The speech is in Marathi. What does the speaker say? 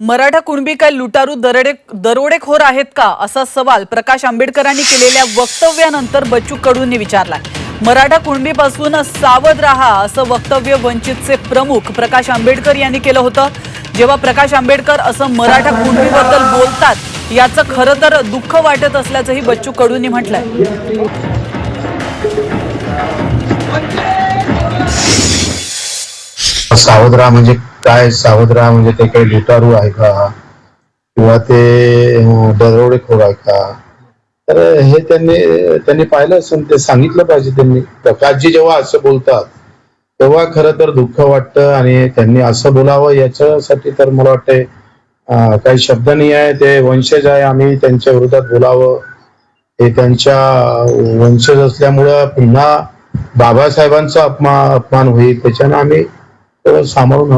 मराठा कुणबी काय लुटारू दरोडे दरोडेखोर आहेत का असा सवाल प्रकाश आंबेडकरांनी केलेल्या वक्तव्यानंतर बच्चू कडूंनी विचारलाय. मराठा कुणबीपासून सावध राहा असं वक्तव्य वंचितचे प्रमुख प्रकाश आंबेडकर यांनी केलं होतं. जेव्हा प्रकाश आंबेडकर असं मराठा कुणबीबद्दल बोलतात याचं खरं तर दुःख वाटत असल्याचंही बच्चू कडूंनी म्हटलंय. सावध राहा म्हणजे काय सावध राहा म्हणजे ते काही लुटारू आहे का? किंवा ते दरोडेखोर आहे का? तर हे त्यांनी त्यांनी पाहिलं असून ते सांगितलं पाहिजे त्यांनी. प्रकाशजी जेव्हा असं बोलतात तेव्हा खरं तर दुःख वाटतं आणि त्यांनी असं बोलावं याच्यासाठी तर मला वाटते काही शब्द नाही आहे. ते वंशज आहे आम्ही त्यांच्या विरोधात बोलावं. हे त्यांच्या वंशज असल्यामुळं पुन्हा बाबासाहेबांचा अपमान अपमान होईल. त्याच्यानं आम्ही सामावून सांभाळून